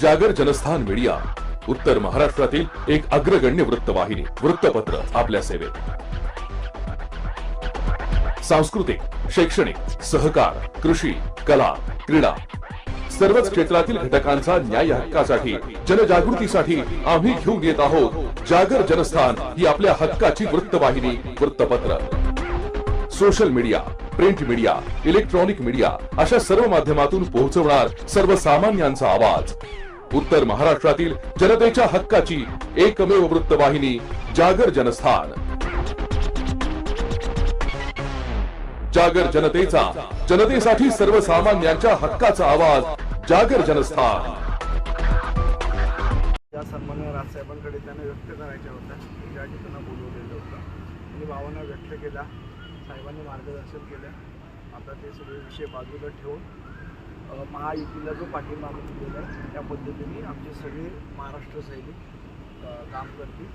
जागर जनस्थान मीडिया उत्तर महाराष्ट्रातील एक अग्रगण्य वृत्तवाहिनी वृत्तपत्र आपल्या सेवेत. सांस्कृतिक शैक्षणिक सहकार कृषी कला क्रीडा सर्वच क्षेत्रातील घटकांचा न्याय हक्कासाठी जनजागृतीसाठी आम्ही घेऊन येत आहोत जागर जनस्थान ही आपल्या हक्काची वृत्तवाहिनी वृत्तपत्र. Social media print media electronic media अशा सर्व माध्यमातून पोहोचवणार सर्वसामान्यांचा आवाज. उत्तर महाराष्ट्रातील जनतेच्या हक्काची एकमेव वृत्तवाहिनी जागर जनस्थान. जागर जनतेचा जनतेसाठी सर्वसामान्यांच्या हक्काचा आवाज जागर जनस्थान. त्या सन्मान्य राजसाहेबांकडे त्यांना व्यक्त करायच्या होत्या. त्यासाठी त्यांना बोलवलेलं होतं. त्यांनी भावना व्यक्त केल्या. साहेबांनी मार्गदर्शन केलं. आता ते सगळे विषय बाजूला ठेवून महायुतीला जो पाठिंबा आपण दिलेला आहे त्या पद्धतीने आमचे सगळे महाराष्ट्र सैनिक काम करतील.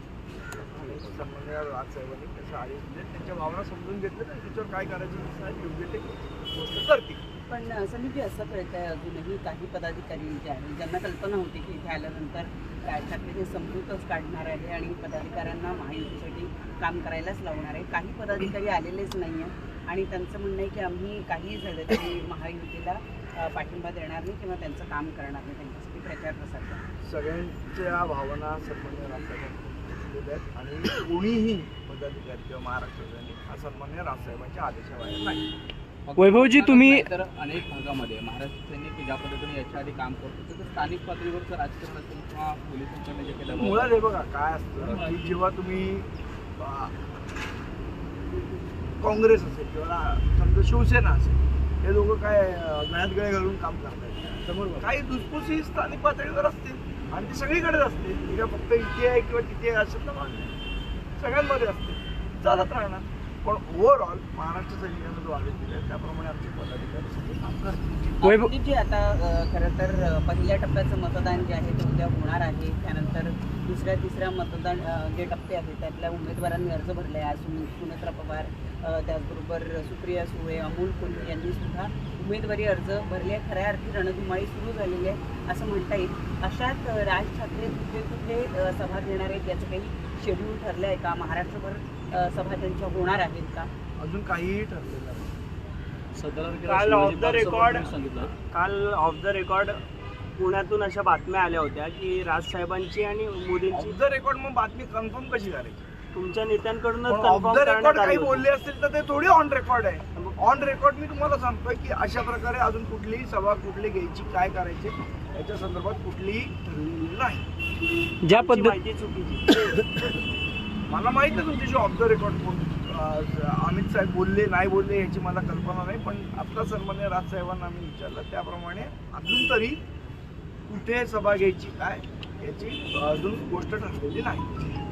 आणि सन्मान्य राजसाहेबांनी त्याचा आदेश दिले त्यांच्या भावना समजून घेतल्या आणि त्याच्यावर काय करायचं साहेब योग्य ते गोष्ट करतील. पण समिती असं कळत आहे अजूनही काही पदाधिकारी जे आहेत ज्यांना कल्पना होती की इथे आल्यानंतर राज ठाकरे हे समजूतच काढणार आहे आणि पदाधिकाऱ्यांना महायुतीसाठी काम करायलाच लावणार आहे. काही पदाधिकारी आलेलेच नाही आहे आणि त्यांचं म्हणणं आहे की आम्ही काहीही झालं तरी महायुतीला पाठिंबा देणार नाही किंवा त्यांचं काम करणार नाही त्यांच्यासाठी प्रचार प्रसार करणार सगळ्यांच्या भावना सन्मान्य राजसाहेबांनी आहेत आणि कोणीही पदाधिकारी किंवा महाराष्ट्राने हा सन्मान्य राजसाहेबांच्या आदेशाबाहेर नाही. वैभवजी, तुम्ही- तर अनेक भागामध्ये महाराष्ट्र सैनिक ज्या पद्धतीने याच्या आधी काम करत होते तर स्थानिक पातळीवरचं राजकारण असेल किंवा पोलिसांकडे जे केलं मुळात हे बघा काय असतं की जेव्हा तुम्ही काँग्रेस असेल किंवा समजा शिवसेना असेल हे लोक काय अं, गळ्यात गळे घालून काम करतात समोर काही दुसपुसी स्थानिक पातळीवर असतील आणि ती सगळीकडेच असते फक्त इथे आहे किंवा तिथे आहे असं नाही. सगळ्यांमध्ये असते चालत राहणार. पण ओव्हरऑल महाराष्ट्र सैनिकांना जो आदेश दिला त्याप्रमाणे आमचे पदाधिकारी जी आता खरं तर पहिल्या टप्प्याचं मतदान जे आहे ते उद्या होणार आहे. त्यानंतर दुसऱ्या तिसऱ्या मतदान जे टप्पे आहेत त्यातल्या उमेदवारांनी अर्ज भरले आहे सुनि सुनेत्रा पवार त्याचबरोबर सुप्रिया सुळे अमोल कोल्हे यांनी सुद्धा उमेदवारी अर्ज भरले आहे खऱ्या अर्थी रणधुमाळी सुरू झालेली आहे असं म्हणता येईल. अशात अ, राज ठाकरे कुठे कुठे सभा घेणार आहेत याचं काही शेड्यूल ठरलं आहे का? महाराष्ट्रभर सभा त्यांच्या होणार आहेत का? अजून काहीही ठरलेलं नाही. काल ऑफ द रेकॉर्ड सांगितलं. काल ऑफ द रेकॉर्ड पुण्यातून अशा बातम्या आल्या होत्या की राजसाहेबांची आणि मोदींची ऑफ द रेकॉर्ड मग बातमी कन्फर्म कशी करायची? तुमच्या नेत्यांकडून ऑफ कन्फर्म द रेकॉर्ड करण्यात काही बोलले असतील तर ते थोडी ऑन रेकॉर्ड आहे. ऑन रेकॉर्ड मी तुम्हाला सांगतोय की अशा प्रकारे अजून कुठलीही सभा कुठली घ्यायची काय करायचे याच्या संदर्भात कुठलीही ठरलेली नाही. ज्या पद्धत मला माहीत नाही तुमच्याशी ऑफ द रेकॉर्ड कोण अमित साहेब बोलले नाही बोलले याची मला कल्पना नाही पण आता सन्मान्य राजसाहेबांना आम्ही विचारलं. त्याप्रमाणे अजून तरी कुठे सभा घ्यायची काय याची अजून गोष्ट ठरलेली नाही.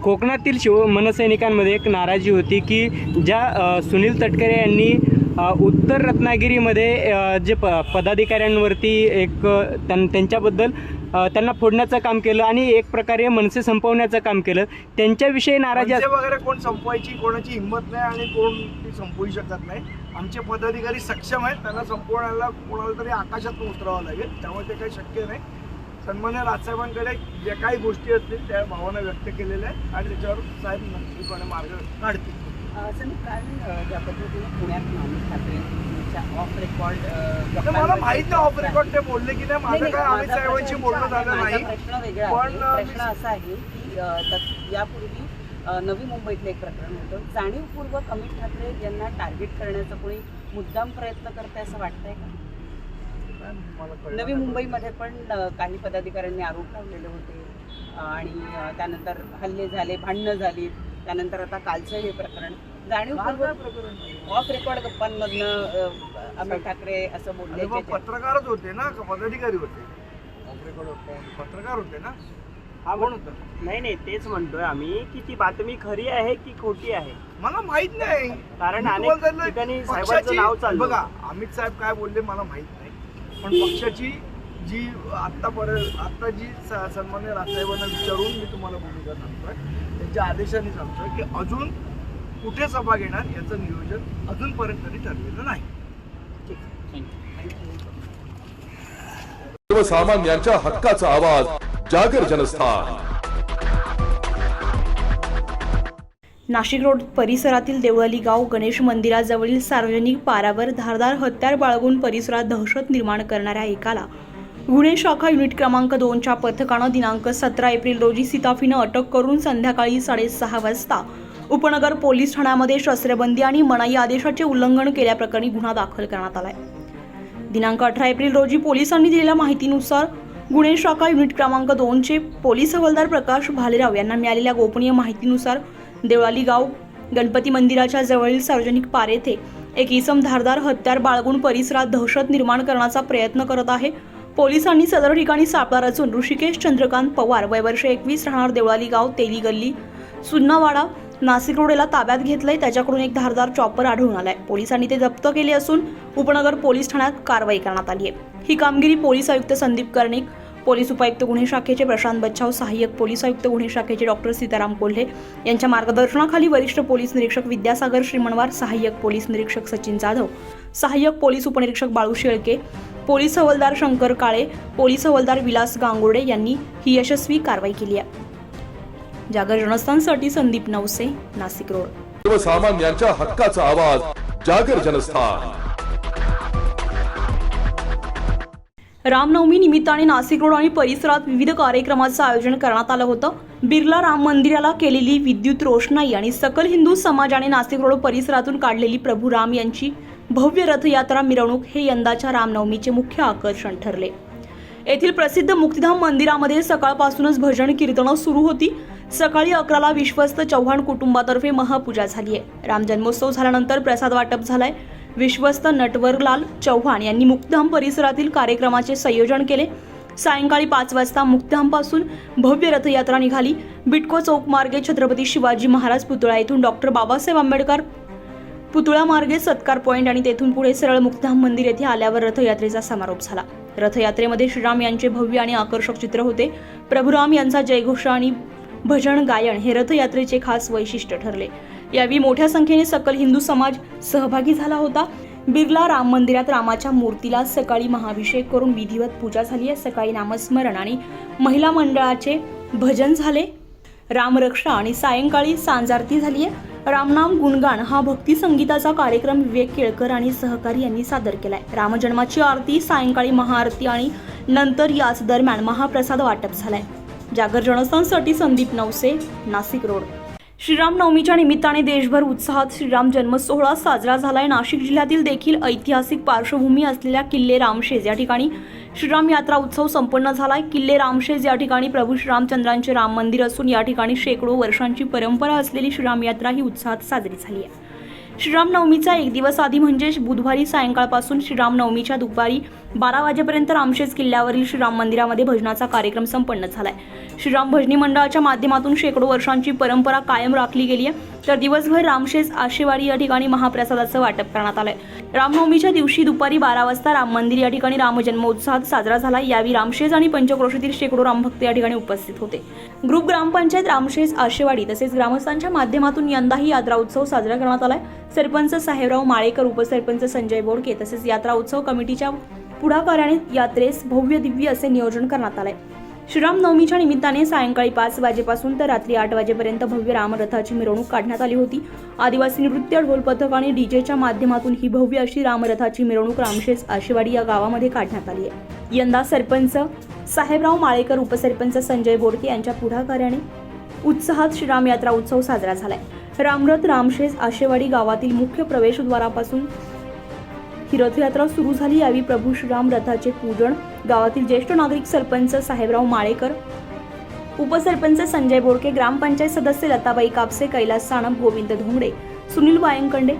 कोकणातील शिव मनसैनिकांमध्ये एक नाराजी होती की ज्या सुनील तटकरे यांनी उत्तर रत्नागिरीमध्ये जे प पदाधिकाऱ्यांवरती एक त्यां त्यांच्याबद्दल त्यांना फोडण्याचं काम केलं आणि एक प्रकारे मनसे संपवण्याचं काम केलं. त्यांच्याविषयी नाराजी वगैरे कोण संपवायची कोणाची हिंमत नाही आणि कोण ती संपवू शकत नाही. आमचे पदाधिकारी सक्षम आहेत त्यांना संपवण्याला कोणाला तरी आकाशात उतरावं लागेल त्यामुळे ते काही शक्य नाही. सन्मान्य राजसाहेबांकडे ज्या काही गोष्टी असतील त्या भावना व्यक्त केलेल्या आहेत आणि त्याच्यावर साहेब नक्कीपणे मार्ग काढतील. कारण ज्या पद्धतीने पुण्यात अमित ठाकरेंच्या ऑफ रेकॉर्ड मला माहीत नाही ऑफ रेकॉर्ड ते बोलले की नाही. माझं काय अमित साहेबांशी बोलणं झालं नाही. प्रश्न पण, असा आहे की यापूर्वी नवी मुंबईतलं एक प्रकरण होतं. जाणीवपूर्वक अमित ठाकरे यांना टार्गेट करण्याचा कोणी मुद्दाम प्रयत्न करताय असं वाटतंय का? नवी. मुंबईमध्ये पण काही पदाधिकाऱ्यांनी आरोप लावलेले होते. आणि त्यानंतर हल्ले झाले भांडणं झाली. त्यानंतर आता कालचं हे प्रकरण. जाणीवपूर्वक प्रकरण? ऑफ रेकॉर्ड गप्पांमधनं अ, अमित ठाकरे असं बोलले बा, पत्रकारच होते ना का पदाधिकारी होते? ऑफ रेकॉर्ड पत्रकार होते ना? हा कोण पण होतं? नाही नाही तेच म्हणतोय आम्ही की ती बातमी खरी आहे की खोटी आहे? मला माहीत नाही. कारण अनेक ठिकाणी साहेबांचं नाव चाललं. बघा अमित साहेब काय बोलले मला माहीत नाही. पण पक्षाची जी आतापर्यंत आता जी स- सन्मान्य राजसाहेबांना विचारून मी तुम्हाला भूमिका सांगतोय त्यांच्या आदेशाने सांगतोय की अजून कुठे सभा घेणार याचं नियोजन अजूनपर्यंत तरी ठरलेलं नाही. थँक्यू सर्वसामान्यांच्या हक्काचा आवाज जागर जनस्थान. नाशिक रोड परिसरातील देवळाली गाव गणेश मंदिराजवळील सार्वजनिक पारावर धारदार हत्यार बाळगून परिसरात दहशत निर्माण करणाऱ्या एकाला गुन्हे शाखा युनिट क्रमांक दोनच्या पथकानं दिनांक सतरा एप्रिल रोजी सिताफीनं अटक करून संध्याकाळी साडेसहा वाजता उपनगर पोलीस ठाण्यामध्ये शस्त्रबंदी आणि मनाई आदेशाचे उल्लंघन केल्याप्रकरणी गुन्हा दाखल करण्यात आलाय. दिनांक अठरा एप्रिल रोजी पोलिसांनी दिलेल्या माहितीनुसार गुन्हे शाखा युनिट क्रमांक दोनचे पोलीस हवालदार प्रकाश भालेराव यांना मिळालेल्या गोपनीय माहितीनुसार देवळाली गाव गणपती मंदिराच्या जवळील सार्वजनिक पार येथे एक इसम धारदार हत्यार बाळगून परिसरात दहशत निर्माण करण्याचा प्रयत्न करत आहे. पोलिसांनी सदर ठिकाणी सापळा रचून ऋषिकेश चंद्रकांत पवार वय वर्ष एकवीस राहणार देवळाली गाव तेली गल्ली सुन्नावाडा नाशिक रोडेला ताब्यात घेतलंय त्याच्याकडून एक धारदार चॉपर आढळून आलाय. पोलिसांनी ते जप्त केले असून उपनगर पोलीस ठाण्यात कारवाई करण्यात आली आहे. ही कामगिरी पोलीस आयुक्त संदीप कर्णिक पोलीस उपायुक्त गुन्हे शाखेचे प्रशांत बच्छाव सहाय्यक पोलीस आयुक्त गुन्हे शाखेचे डॉक्टर सीताराम कोल्हे यांच्या मार्गदर्शनाखाली वरिष्ठ पोलीस निरीक्षक विद्यासागर श्रीमणवार सहाय्यक पोलीस निरीक्षक सचिन जाधव सहाय्यक पोलीस उपनिरीक्षक बाळू शेळके पोलीस हवालदार शंकर काळे पोलीस हवालदार विलास गांगुर्डे यांनी ही यशस्वी कारवाई केली आहे. जागर जनस्थानसाठी संदीप नवसे नाशिक रोड. सर्वसामान्यांच्या हक्काचा आवाज जागर जनस्थान. रामनवमी निमित्ताने नाशिक रोड आणि परिसरात विविध कार्यक्रमाचं आयोजन करण्यात आलं होतं. बिर्ला राम मंदिराला केलेली विद्युत रोषणाई आणि सकल हिंदू समाजाने नाशिक रोड परिसरातून काढलेली प्रभू राम यांची भव्य रथयात्रा मिरवणूक हे यंदाच्या रामनवमीचे मुख्य आकर्षण ठरले. येथील प्रसिद्ध मुक्तिधाम मंदिरामध्ये सकाळपासूनच भजन कीर्तनं सुरू होती. सकाळी अकराला विश्वस्त चव्हाण कुटुंबातर्फे महापूजा झाली आहे. राम जन्मोत्सव झाल्यानंतर प्रसाद वाटप झालाय. विश्वस्त नटवरलाल चव्हाण यांनी मुक्तधाम परिसरातील कार्यक्रमाचे संयोजन केले. सायंकाळी पाच वाजता मुक्तधामपासून भव्य रथयात्रा निघाली. बिटको चौक मार्गे छत्रपती शिवाजी महाराज पुतळा येथून डॉक्टर बाबासाहेब आंबेडकर पुतळा मार्गे सत्कार पॉइंट आणि तेथून पुढे सरळ मुक्तधाम मंदिर येथे आल्यावर रथयात्रेचा समारोप झाला. रथयात्रेमध्ये श्रीराम यांचे भव्य आणि आकर्षक चित्र होते. प्रभुराम यांचा जयघोष आणि भजन गायन हे रथयात्रेचे खास वैशिष्ट्य ठरले. यावेळी मोठ्या संख्येने सकल हिंदू समाज सहभागी झाला होता. बिर्ला राम मंदिरात रामाच्या मूर्तीला सकाळी महाभिषेक करून विधिवत पूजा झाली. आहे सकाळी नामस्मरण आणि महिला मंडळाचे भजन झाले. रामरक्षा आणि सायंकाळी सांजारती झाली आहे. रामनाम गुणगान हा भक्ती संगीताचा कार्यक्रम विवेक केळकर आणि सहकारी यांनी सादर केलाय. रामजन्माची आरती सायंकाळी महाआरती आणि नंतर याच दरम्यान महाप्रसाद वाटप झालाय. जागर जनस्थानसाठी संदीप नवसे नाशिक रोड. श्रीराम नवमीच्या निमित्ताने देशभर उत्साहात श्रीराम जन्म सोहळा साजरा झालाय. नाशिक जिल्ह्यातील देखील ऐतिहासिक पार्श्वभूमी असलेल्या किल्ले रामशेज या ठिकाणी श्रीराम यात्रा उत्सव संपन्न झालाय. किल्ले रामशेज या ठिकाणी प्रभू श्रीरामचंद्रांचे राम मंदिर असून या ठिकाणी शेकडो वर्षांची परंपरा असलेली श्रीराम यात्रा ही उत्साहात साजरी झाली आहे. श्रीरामनवमीचा एक दिवस आधी म्हणजेच बुधवारी सायंकाळपासून श्रीरामनवमीच्या दुपारी बारा वाजेपर्यंत रामशेज किल्ल्यावरील श्रीराम मंदिरामध्ये भजनाचा कार्यक्रम संपन्न झालाय. श्रीराम भजनी मंडळाच्या माध्यमातून शेकडो वर्षांची परंपरा कायम राखली गेली आहे तर दिवसभर रामशेज आशेवाडी या ठिकाणी महाप्रसादाचं वाटप करण्यात आलंय. रामनवमीच्या दिवशी दुपारी बारा वाजता राम मंदिर या ठिकाणी रामजन्मोत्सवात साजरा झाला. यावेळी रामशेज आणि पंचक्रोशीतील शेकडो रामभक्त या ठिकाणी उपस्थित होते. ग्रुप ग्रामपंचायत रामशेज आशेवाडी तसेच ग्रामस्थांच्या माध्यमातून यंदाही यात्रा उत्सव साजरा करण्यात आलाय. सरपंच साहेबराव माळेकर उपसरपंच संजय बोडके तसेच यात्रा उत्सव कमिटीच्या पुढाकाराने यात्रेस भव्य दिव्य असे नियोजन करण्यात आलंय. श्रीराम नवमीच्या निमित्ताने सायंकाळी पाच वाजेपासून तर रात्री आठ वाजेपर्यंत भव्य रामरथाची मिरवणूक काढण्यात आली होती. आदिवासी नृत्य ढोल पथक आणि डीजेच्या माध्यमातून ही भव्य अशी रामरथाची मिरवणूक रामशेष आशेवाडी या गावामध्ये काढण्यात आली आहे. यंदा सरपंच साहेबराव माळेकर उपसरपंच संजय बोडके यांच्या पुढाकाराने उत्साहात श्रीराम यात्रा उत्सव साजरा झालाय. रामरथ रामशेज आशेवाडी गावातील मुख्य प्रवेशद्वारापासून ही रथयात्रा सुरू झाली यावेळी प्रभू श्रीराम रथाचे पूजन गावातील ज्येष्ठ नागरिक सरपंच साहेबराव माळेकर उपसरपंच संजय बोडके ग्रामपंचायत सदस्य लताबाई कापसे कैलास साणप गोविंद धोंगडे सुनील वायंकंडे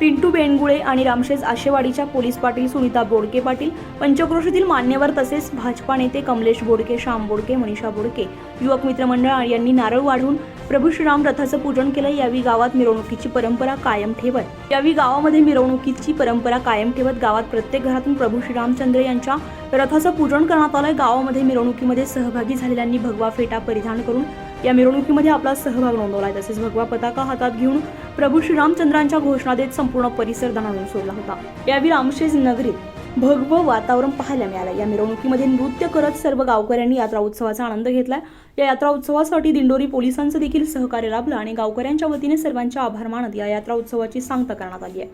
पिंटू बेणगुळे आणि रामशेज आशेवाडीच्या पोलीस पाटील सुनीता बोडके पाटील पंचक्रोशीतील मान्यवर तसेच भाजपा नेते कमलेश बोडके श्याम बोडके मनीषा बोडके युवक मित्र मंडळ यांनी नारळ वाढून प्रभू श्रीराम रथाचं पूजन केलं यावेळी गावात मिरवणुकीची परंपरा कायम ठेवत. यावेळी गावामध्ये मिरवणुकीची परंपरा कायम ठेवत गावात प्रत्येक घरातून प्रभू श्रीरामचंद्र यांच्या रथाचं पूजन करण्यात आलंय. गावामध्ये मिरवणुकीमध्ये सहभागी झालेल्यांनी भगवा फेटा परिधान करून या मिरवणुकीमध्ये आपला सहभाग नोंदवलाय तसेच भगवा पताका हातात घेऊन प्रभू श्रीरामचंद्रांच्या घोषणा देत संपूर्ण परिसर दणाणून सोडला होता. यावेळी रामशेज नगरीत भगवं वातावरण पाहायला मिळालं या मिरवणुकीमध्ये नृत्य करत सर्व गावकऱ्यांनी यात्रा उत्सवाचा आनंद घेतला या यात्रा उत्सवासाठी दिंडोरी पोलिसांचं देखील सहकार्य लाभलं आणि गावकऱ्यांच्या वतीने सर्वांचे आभार मानत या यात्रा उत्सवाची सांगता करण्यात आली आहे.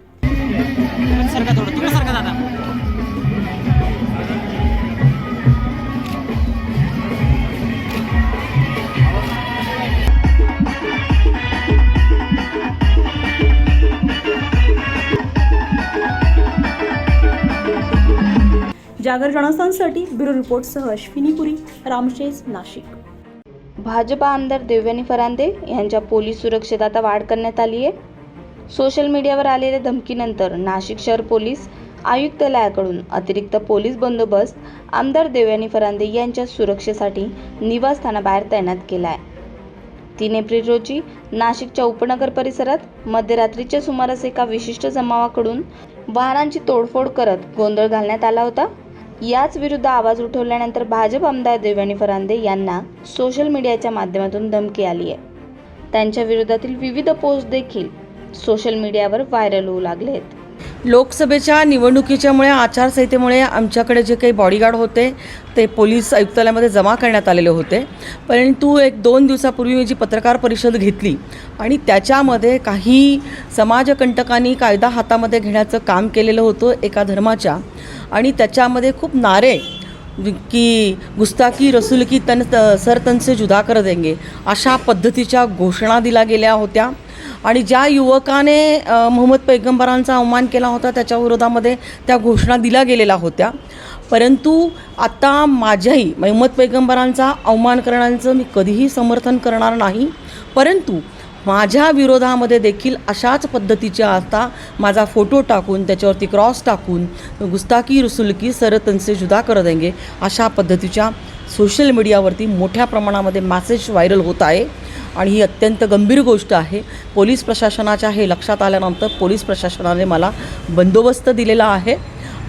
जागर जनस्थानसाठी ब्युरो रिपोर्टसह अश्विनी पुरी रामशेज नाशिक. भाजपा आमदार देवयानी फरांदे यांच्या पोलीस सुरक्षेत आता वाढ करण्यात आली आहे. सोशल मीडियावर आलेल्या धमकीनंतर नाशिक शहर पोलीस आयुक्तालयाकडून अतिरिक्त पोलीस बंदोबस्त आमदार देवयानी फरांदे यांच्या सुरक्षेसाठी निवासस्थानाबाहेर तैनात केला आहे तीन एप्रिल रोजी नाशिकच्या उपनगर परिसरात मध्यरात्रीच्या सुमारास एका विशिष्ट जमावाकडून वाहनांची तोडफोड करत गोंधळ घालण्यात आला होता. याच विरुद्ध आवाज उठवल्यानंतर भाजप आमदार देवयानी फरांदे यांना सोशल मीडियाच्या माध्यमातून धमकी आली आहे. त्यांच्या विरोधातील विविध पोस्ट देखील सोशल मीडियावर व्हायरल होऊ लागले आहेत. लोकसभेच्या निवडणुकीच्यामुळे आचारसंहितेमुळे आमच्याकडे जे काही बॉडीगार्ड होते ते पोलीस आयुक्तालयामध्ये जमा करण्यात आलेले होते. परंतु एक दोन दिवसापूर्वी मी जी पत्रकार परिषद घेतली आणि त्याच्यामध्ये काही समाजकंटकांनी कायदा हातामध्ये घेण्याचं काम केलेलं होतं एका धर्माच्या. आणि त्याच्यामध्ये खूप नारे की गुस्ताकी रसुलकी तन सर तनसे जुदा कर देंगे अशा पद्धतीच्या घोषणा दिल्या गेल्या होत्या. आणि ज्या युवकाने मोहम्मद पैगंबरांचा अवमान केला होता त्याच्या विरोधामध्ये त्या घोषणा दिल्या गेलेल्या होत्या. परंतु आता माझ्याही मोहम्मद पैगंबरांचा अवमान करण्याचं मी कधीही समर्थन करणार नाही. परंतु माझ्या विरोधामध्ये देखील अशाच पद्धतीच्या आता माझा फोटो टाकून त्याच्यावरती क्रॉस टाकून गुस्ताकी रसुलकी सरतनसे जुदा कर देंगे अशा पद्धतीच्या सोशल मीडियावरती मोठ्या प्रमाणामध्ये मॅसेज व्हायरल होत आहे. आणि ही अत्यंत गंभीर गोष्ट आहे. पोलीस प्रशासनाच्या हे लक्षात आल्यानंतर पोलीस प्रशासनाने मला बंदोबस्त दिलेला आहे.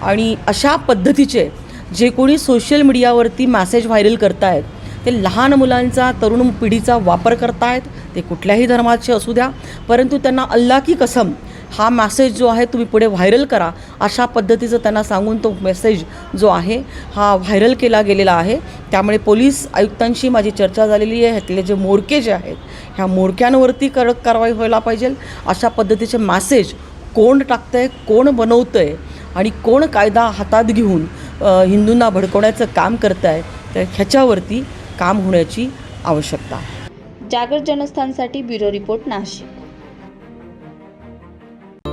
आणि अशा पद्धतीचे जे कोणी सोशल मीडियावरती मॅसेज व्हायरल करतायत ते लहान मुलांचा तरुण पिढीचा वापर करतायत ते कुठल्याही धर्माचे असू द्या परंतु त्यांना अल्ला की कसम हा मॅसेज जो आहे तुम्ही पुढे व्हायरल करा. अशा पद्धतीचं त्यांना सांगून तो मेसेज जो आहे हा व्हायरल केला गेलेला आहे. त्यामुळे पोलीस आयुक्तांशी माझी चर्चा झालेली आहे. ह्यातले जे मोडके जे आहेत ह्या मोडक्यांवरती कडक कारवाई व्हायला पाहिजे. अशा पद्धतीचे मॅसेज कोण टाकतं आहे कोण बनवतं आहे आणि कोण कायदा हातात घेऊन हिंदूंना भडकवण्याचं काम करत आहे तर ह्याच्यावरती काम होण्याची आवश्यकता जागर जनस्थानसाठी bureau report Nashik.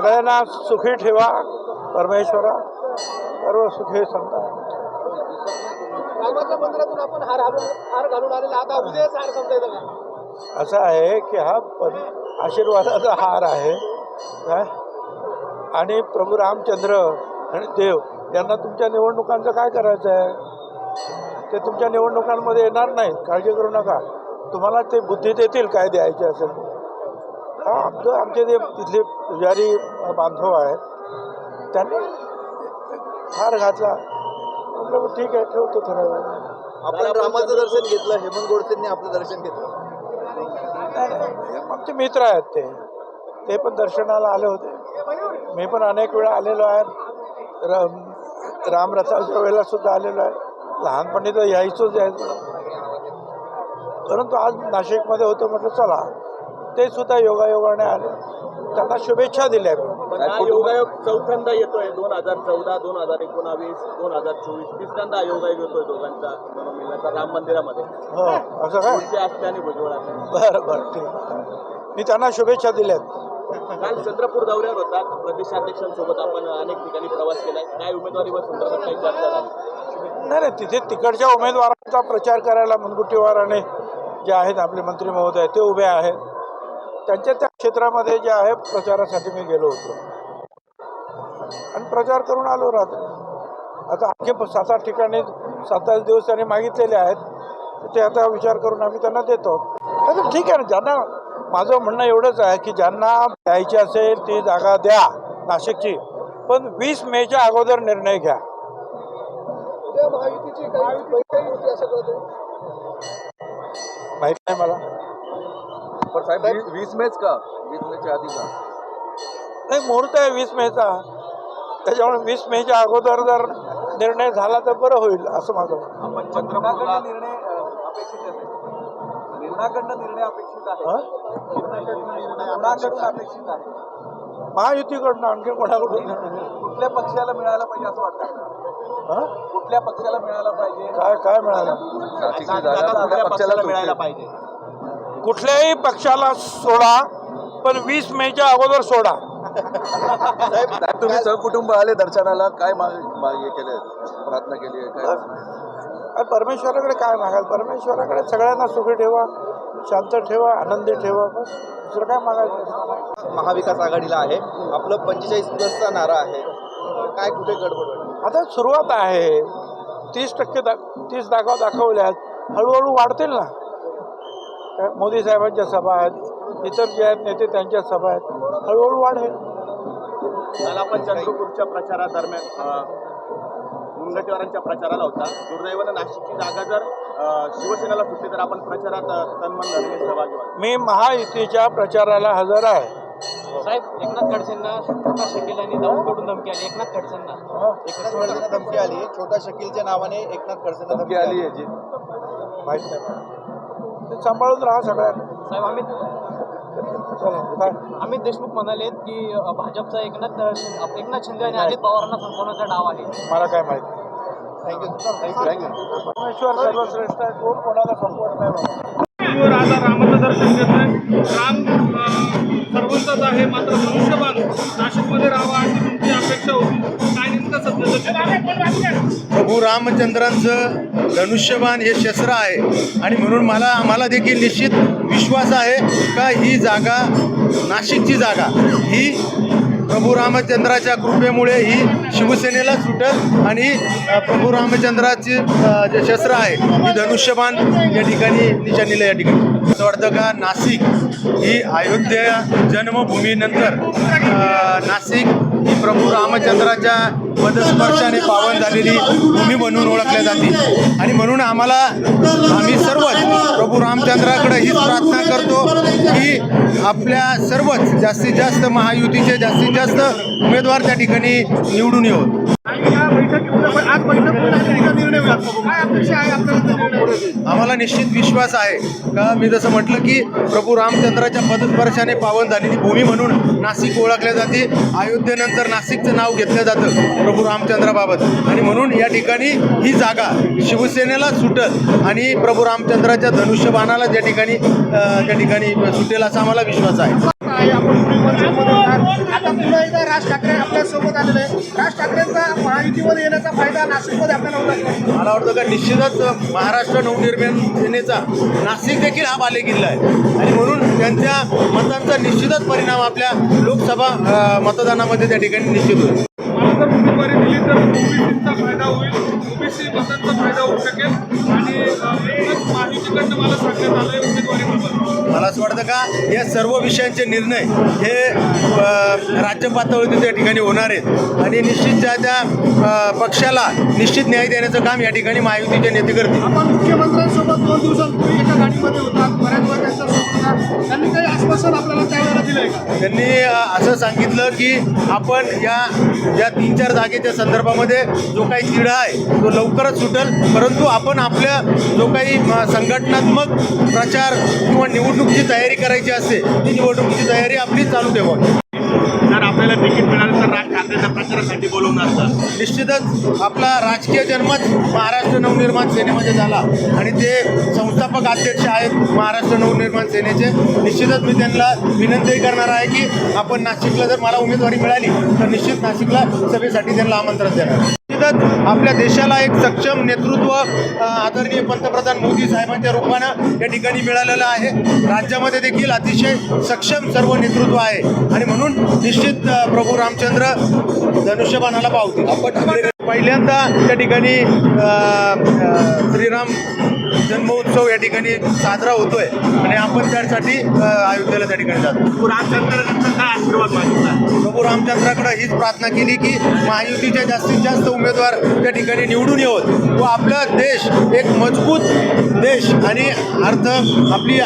सगळ्यांना सुखी ठेवा परमेश्वरा. सर्व सुखी समजा असं आहे की हा पण आशीर्वादाचा हार आहे. काय आणि प्रभू रामचंद्र आणि देव यांना तुमच्या निवडणुकांचं काय करायचं आहे ते तुमच्या निवडणुकांमध्ये येणार नाहीत. काळजी करू नका. तुम्हाला ते बुद्धी देतील काय द्यायचे असेल. ते. हा आमचं आमचे जे तिथले पुजारी बांधव आहेत. त्यांनी हार घातला. म्हटलं "बरं, ठीक आहे ठेवतो थोडा वेळ आपण रामाचं दर्शन घेतलं हेमंत गोडसेंनी आपलं दर्शन घेतलं. आमचे मित्र आहेत ते. ते पण दर्शनाला आले होते. मी पण अनेक वेळा आलेलो आहे. राम रामरथाच्या वेळेला सुद्धा आलेलो आहे. लहानपणी तर यायचोच यायचो परंतु आज नाशिकमध्ये होतो म्हटलं चला. ते सुद्धा योगायोगाने आले. त्यांना शुभेच्छा दिल्या. योगायोग चौथ्यांदा येतोय दोन हजार चौदा दोन हजार एकोणावीस दोन हजार चोवीस तिसऱ्यांदा योगायोग येतोय दोघांचा राम मंदिरामध्ये. हो असं काय पुढचे असते आणि भुजबळ असते बरं बरं ठीक. मी त्यांना शुभेच्छा दिल्यात. काल चंद्रपूर दौऱ्यावर होता. प्रदेशाध्यक्षांसोबत आपण अनेक ठिकाणी प्रवास केलाय काय उमेदवारीवर संदर्भात काही चर्चा झाली? नाही नाही तिथे तिकडच्या उमेदवारांचा प्रचार करायला मुनगुट्टीवाराने जे आहेत आपले मंत्री महोदय ते उभे आहेत. त्यांच्या त्या क्षेत्रामध्ये जे आहे प्रचारासाठी मी गेलो होतो. आणि प्रचार करून आलो रात्री. आता आणखी सात आठ ठिकाणी सात आठ दिवस त्यांनी मागितलेले आहेत. तर ते आता विचार करून आम्ही त्यांना देतो. आता ठीक आहे ना ज्यांना माझं म्हणणं एवढंच आहे की ज्यांना द्यायची असेल ती जागा द्या नाशिकची. पण वीस मेच्या अगोदर निर्णय घ्या. माहीत नाही मला. पण साहेब वीस मेच का? वीस मेच्या आधी का? नाही मुहूर्त आहे वीस मेचा. त्याच्यामुळे वीस मेच्या अगोदर जर निर्णय झाला तर बरं होईल असं माझं. आपण चंद्रपूरला निर्णय अपेक्षित आहे. निर्णाकडनं निर्णय अपेक्षित आहे. हं? निर्णाकडून अपेक्षित आहे. महायुतीकडनं आणखी कोणाकडून? कुठल्या पक्षाला मिळायला पाहिजे असं वाटतं हं? कुठल्या पक्षाला मिळायला पाहिजे? काय काय मिळालं? कुठल्या पक्षाला मिळायला पाहिजे? कुठल्याही पक्षाला सोडा पण वीस मेच्या अगोदर सोडा. साहेब तुम्ही सहकुटुंब आले दर्शनाला? काय माग माग- हे केले? प्रार्थना केली आहे? काय? परमेश्वराकडे काय मागाल? परमेश्वराकडे सगळ्यांना सुखी ठेवा शांत ठेवा आनंदी ठेवा बस. दुसरं काय मागायचं? महाविकास आघाडीला आहे. आपलं पंचेचाळीस प्लसचा नारा आहे. काय कुठे गडबड? आता सुरुवात आहे. तीस टक्के दा तीस दाखव दाखवल्यात. हळूहळू वाढतील ना. मोदी साहेबांच्या सभा आहेत इतर जे आहेत नेते त्यांच्या सभा आहेत. हळूहळू वाढेल काल आपण चंद्रपूरच्या प्रचारादरम्यान मुनगंटीवारांच्या प्रचाराला होता. दुर्दैवानं नाशिकची जागा जर शिवसेनेला सुटली तर आपण प्रचारात तन्मन धनाने सहभागी मी महायुतीच्या प्रचाराला हजर आहे. साहेब एकनाथ खडसेंना छोटा शकील आणि दाऊदकडून धमकी आली. एकनाथ खडसेंना. एकनाथ खडसेंना धमकी आली. छोटा शकीलच्या नावाने एकनाथ खडसेंना धमकी आली. आहे जी. माहीत नाही सांभाळून राहा सगळ्यांना साहेब अमित अमित देशमुख म्हणालेत की भाजपचा एकनाथ एकनाथ शिंदे आणि अजित पवारांना संपवण्याचा डाव आहे. मला काय माहिती परमेश्वर सर्वश्रेष्ठ आहे कोण कोणाला संपवत नाही बाबा. आज रामाचं दर्शन घेतलंय. राम अं, सर्वांचाच आहे मात्र मनुष्यबान नाशिकमध्ये राहावा अशी तुमची अपेक्षा होती. काय नेमकं आहे? प्रभू रामचंद्रांचं धनुष्यबाण हे शस्त्र आहे. आणि म्हणून मला आम्हाला देखील निश्चित विश्वास आहे का ही जागा नाशिकची जागा ही प्रभू रामचंद्राच्या कृपेमुळे ही शिवसेनेला सुटत आणि प्रभू रामचंद्राचे जे शस्त्र आहे ही धनुष्यबाण या ठिकाणी निशाणीला या ठिकाणी. असं वाटतं का नाशिक ही अयोध्या जन्मभूमीनंतर नाशिक ही प्रभू रामचंद्राच्या पदस्पर्शाने पावन झालेली भूमी म्हणून ओळखल्या जाते आणि म्हणून आम्हाला आम्ही सर्वच प्रभू रामचंद्राकडे हीच प्रार्थना करतो की आपल्या सर्वच जास्तीत जास्त महायुतीचे जास्तीत जास्त उमेदवार त्या ठिकाणी निवडून येऊन या आज बैठक निर्णय आम्हाला निश्चित विश्वास आहे. का? मी जसं म्हटलं की प्रभू रामचंद्राच्या पदस्पर्शाने पावन झालेली भूमी म्हणून नाशिक ओळखल्या जाते. अयोध्येनंतर नाशिकचं नाव घेतलं जातं प्रभू रामचंद्राबाबत. आणि म्हणून या ठिकाणी ही जागा शिवसेनेला सुटल आणि प्रभू रामचंद्राच्या धनुष्यबाणाला ज्या ठिकाणी त्या ठिकाणी सुटेल असा आम्हाला विश्वास आहे. महायुतीमध्ये येण्याचा फायदा नाशिकमध्ये आपल्याला होत आहे. मला वाटतं का निश्चितच महाराष्ट्र नवनिर्माण सेनेचा नाशिक देखील हा बालेकिल्ला आहे. आणि म्हणून त्यांच्या मतांचा निश्चितच परिणाम आपल्या लोकसभा मतदानामध्ये त्या ठिकाणी निश्चित होईल. मला जर उमेदवारी दिली तर ओबीसीचा फायदा होईल. ओबीसी मतांचा फायदा होऊ शकेल. मला आहे असं वाटतं का या सर्व विषयांचे निर्णय हे राज्य पातळीवर त्या ठिकाणी होणार आहेत. आणि निश्चित त्या त्या पक्षाला निश्चित न्याय देण्याचं काम या ठिकाणी महायुतीचे नेते करतील. मुख्यमंत्र्यांसोबत दोन दिवसांपूर्वी एका गाडीमध्ये होतात. बऱ्याच वेळा त्यांनी काही आश्वासन आपल्याला त्यावेळेला दिलंय का? त्यांनी असं सांगितलं की आपण या ज्या तीन चार जागेच्या संदर्भामध्ये जो काही तिढा आहे तो लवकरच सुटेल. परंतु आपण आपल्या जो काही संघटनात्मक प्रचार किंवा निवडणुकीची तयारी करायची असते ती निवडणुकीची तयारी आपली चालू ठेवा जर आपल्याला तिकीट मिळालं राज प्रचारासाठी निश्चितच आपला राजकीय जन्मच महाराष्ट्र नवनिर्माण सेनेमध्ये झाला. आणि ते संस्थापक अध्यक्ष आहेत महाराष्ट्र नवनिर्माण सेनेचे. निश्चितच मी त्यांना विनंती करणार आहे की आपण नाशिकला जर मला उमेदवारी मिळाली तर निश्चित नाशिकला सभेसाठी त्यांना आमंत्रण देणार. आपल्या देशाला एक सक्षम नेतृत्व आदरणीय पंतप्रधान मोदी साहेबांच्या रूपानं या ठिकाणी मिळालेलं आहे. राज्यामध्ये देखील अतिशय सक्षम सर्व नेतृत्व आहे. आणि म्हणून निश्चित प्रभू रामचंद्र धनुष्यबाणाला पावतील आपण पहिल्यांदा त्या ठिकाणी श्रीराम जन्मोत्सव या ठिकाणी साजरा होतोय. आणि आपण त्यासाठी अयोध्येला त्या ठिकाणी जातो. रामचंद्रांचा काय आशीर्वाद मागितला? प्रभू रामचंद्राकडे हीच प्रार्थना केली की महायुतीचे जास्तीत जास्त उमेदवार त्या ठिकाणी निवडून येवत. व आपला देश एक मजबूत देश आणि अर्थ आपली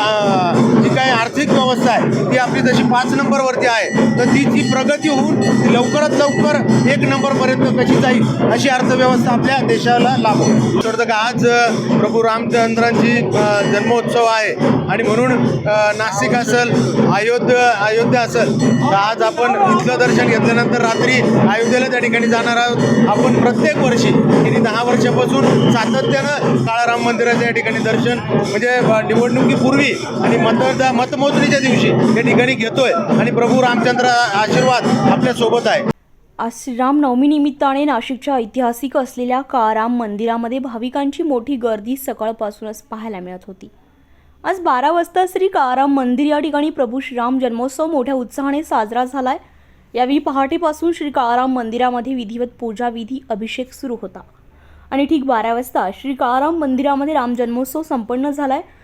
जी काय आर्थिक व्यवस्था आहे ती आपली तशी पाच नंबरवरती आहे तर ती ती प्रगती होऊन लवकरात लवकर एक नंबरपर्यंत कशी जाईल? अशी अर्थव्यवस्था आपल्या देशाला लाभो. थोडं का? आज प्रभू रामचंद्रांची जन्मोत्सव आहे आणि म्हणून नाशिक असेल अयोध्या अयोध्या असेल तर आज आपण इथलं दर्शन घेतल्यानंतर रात्री अयोध्येला त्या ठिकाणी जाणार आहोत. आपण प्रत्येक वर्षी गेली दहा वर्षापासून सातत्यानं काळाराम मंदिराच्या या ठिकाणी दर्शन म्हणजे निवडणुकीपूर्वी आणि मतदा मतमोजणीच्या दिवशी या ठिकाणी घेतोय. आणि प्रभू रामचंद्र आशीर्वाद आपल्यासोबत आहे. आज श्रीराम नवमी निमित्ताने नाशिकच्या ऐतिहासिक असलेल्या काळाराम मंदिरामध्ये भाविकांची मोठी गर्दी सकाळपासूनच पाहायला मिळत होती. आज बारा वाजता श्री काळाराम मंदिर या ठिकाणी प्रभू श्रीराम जन्मोत्सव मोठ्या उत्साहाने साजरा झाला आहे यावेळी पहाटेपासून श्री काळाराम मंदिरामध्ये विधिवत पूजा विधी अभिषेक सुरू होता. आणि ठीक बारा वाजता श्री काळाराम मंदिरामध्ये राम जन्मोत्सव संपन्न झाला आहे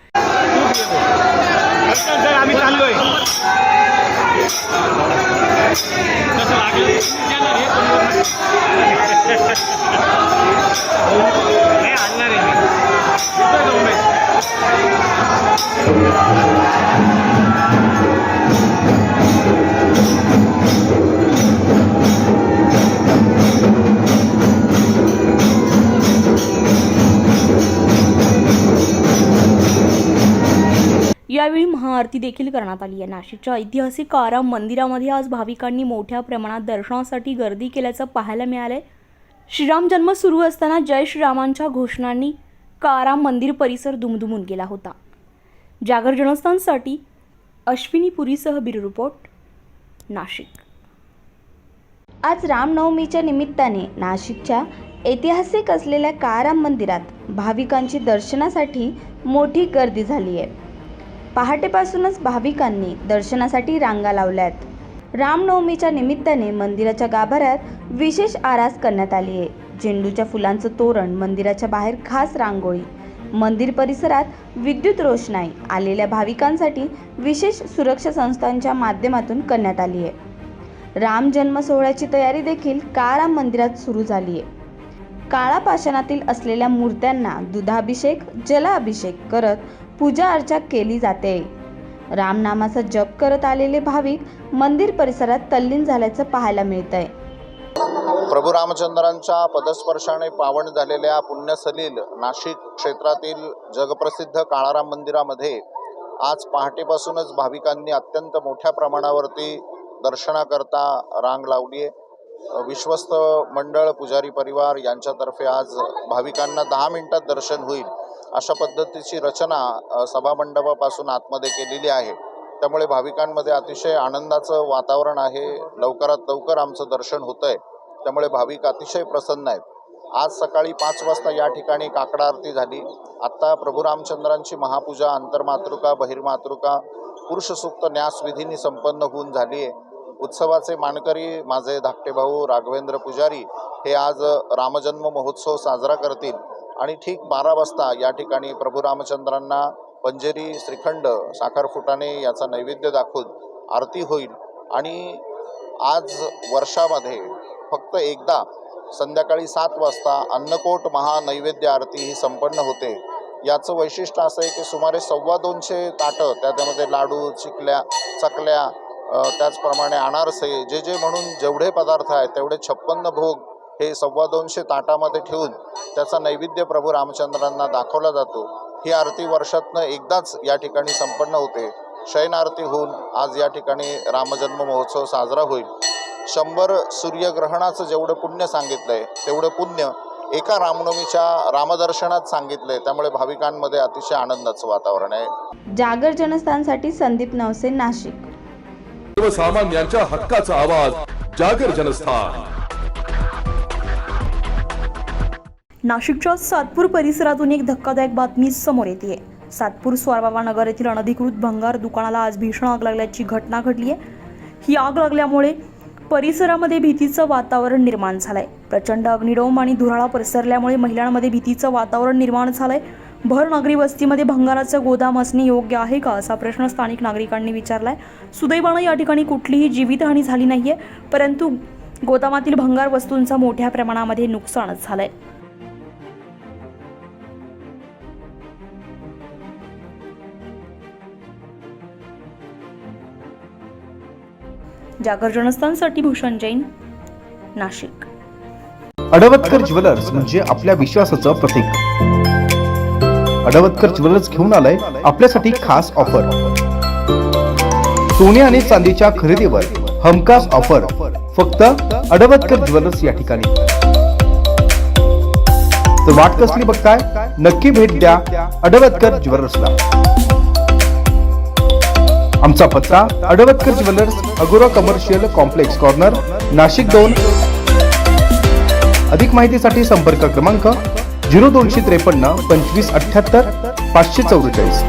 आरती देखील करण्यात आली आहे. नाशिकच्या ऐतिहासिक काराम मंदिरामध्ये आज भाविकांनी मोठ्या प्रमाणात दर्शनासाठी गर्दी केल्याचं पाहायला मिळालंय. श्रीराम जन्म सुरू असताना जय श्रीरामांच्या घोषणांनी काराम मंदिर परिसर दुमदुमून गेला होता. जागर जनस्थानसाठी अश्विनी पुरीसह रिपोर्ट नाशिक. आज रामनवमीच्या निमित्ताने नाशिकच्या ऐतिहासिक असलेल्या काराम मंदिरात भाविकांची दर्शनासाठी मोठी गर्दी झाली आहे. पहाटेपासूनच भाविकांनी दर्शनासाठी रांगा लावल्यात. रामनवमीच्या निमित्ताने मंदिराच्या गाभाऱ्यात विशेष आरास करण्यात आली आहे. झेंडूच्या फुलांचं तोरण मंदिराच्या बाहेर खास रांगोळी मंदिर परिसरात विद्युत रोषणाई आलेल्या भाविकांसाठी विशेष सुरक्षा संस्थांच्या माध्यमातून करण्यात आली आहे. राम जन्म सोहळ्याची तयारी देखील काळा मंदिरात सुरू झाली आहे. काळा पाषाणातील असलेल्या मूर्त्यांना दुधाभिषेक जलाभिषेक करत पूजा अर्चा केली जाते. रामनामाचा जप करत आलेले भाविक मंदिर परिसरात तल्लीन झाल्याचं पाहायला मिळतंय. प्रभू रामचंद्रांच्या पदस्पर्शाने पावन झालेल्या पुण्यसलील नाशिक क्षेत्रातील जगप्रसिद्ध काळाराम मंदिरामध्ये आज पहाटेपासूनच भाविकांनी अत्यंत मोठ्या प्रमाणावरती दर्शनाकरता रांग लावली आहे विश्वस्त मंडळ पुजारी परिवार यांच्यातर्फे आज भाविकांना दहा मिनिटात दर्शन होईल. अशा पद्धतीची रचना सभामंडपापासून आतमध्ये केलेली आहे. त्यामुळे भाविकांमध्ये अतिशय आनंदाचं वातावरण आहे. लवकरात लवकर आमचं दर्शन होतं आहे त्यामुळे भाविक अतिशय प्रसन्न आहेत. आज सकाळी पाच वाजता या ठिकाणी काकडा आरती झाली. आत्ता प्रभू रामचंद्रांची महापूजा अंतर्मातृका बहिर्मातृका पुरुषसूक्त न्यासविधींनी संपन्न होऊन झाली आहे. उत्सवाचे मानकरी माझे धाकटे भाऊ राघवेंद्र पुजारी हे आज रामजन्म महोत्सव साजरा करतील. आणि ठीक बारा वाजता या ठिकाणी प्रभू रामचंद्रांना पंजेरी श्रीखंड साखरफुटाने याचा नैवेद्य दाखवून आरती होईल. आणि आज वर्षामध्ये फक्त एकदा संध्याकाळी सात वाजता अन्नकोट महानैवेद्य आरती ही संपन्न होते. याचं वैशिष्ट्य असं आहे की सुमारे सव्वा दोनशे ताटं त्याच्यामध्ये लाडू चिकल्या चकल्या त्याचप्रमाणे अनारसे जे जे म्हणून जेवढे पदार्थ आहेत तेवढे छप्पन्न भोग हे सव्वा दोनशे ताटामध्ये ठेवून त्याचा नैवेद्य प्रभू रामचंद्रांना दाखवला जातो. ही आरती वर्षातनं एकदाच या ठिकाणी संपन्न होते. शयन आरती होऊन आज या ठिकाणी रामजन्म महोत्सव साजरा होईल. शंभर सूर्यग्रहणाचं जेवढं पुण्य सांगितलं आहे तेवढं पुण्य एका रामनवमीच्या रामदर्शनात सांगितलंय. त्यामुळे भाविकांमध्ये अतिशय आनंदाचं वातावरण आहे. जागर जनस्थानसाठी संदीप नवसे नाशिक. सर्वसामान्यांच्या हक्काचा आवाज जागर जनस्थान. नाशिकच्या सातपूर परिसरातून एक धक्कादायक बातमी समोर येते आहे सातपूर स्वारबाबा नगर येथील अनधिकृत भंगार दुकानाला आज भीषण आग लागल्याची घटना घडली आहे. ही आग लागल्यामुळे परिसरामध्ये भीतीचं वातावरण निर्माण झालं आहे प्रचंड अग्निडोम आणि धुराळा पसरल्यामुळे महिलांमध्ये भीतीचं वातावरण निर्माण झालंय. भर नागरी वस्तीमध्ये भंगाराचं गोदाम असणे योग्य आहे का असा प्रश्न स्थानिक नागरिकांनी विचारला आहे सुदैवानं या ठिकाणी कुठलीही जीवितहानी झाली नाही आहे परंतु गोदामातील भंगार वस्तूंचं मोठ्या प्रमाणामध्ये नुकसानच आहे जागर जनस्थानसाठी भूषण जैन नाशिक. अडवतकर ज्वेलर्स म्हणजे आपल्या विश्वासाचं प्रतीक. अडवतकर ज्वेलर्स घेऊन आलाय आपल्यासाठी खास ऑफर. सोने आणि चांदीच्या खरेदीवर हमखास ऑफर. फक्त अडवतकर ज्वेलर्स या ठिकाणी. तर वाट कसली बघताय नक्की भेट द्या अडवतकर ज्वेलर्सला. आमचा पत्ता Advatkar jewellers Agora commercial complex corner Nashik दोन. अधिक माहितीसाठी संपर्क क्रमांक झिरो दोनशे त्रेपन्न पंचवीस अठ्ठ्याहत्तर पाचशे चौवेचाळीस.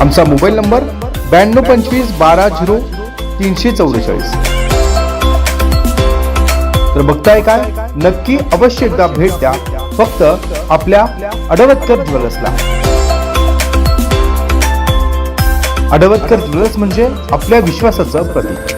आमचा मोबाईल नंबर ब्याण्णव पंचवीस बारा झिरो तीनशे चौवेचाळीस. तर बघताय काय? नक्की अवश्य एकदा भेट द्या. फक्त आपल्या अडवतकर ज्वेलर्सला. अडवतकर ज्वेलर्स म्हणजे आपल्या विश्वासाचं प्रतीक.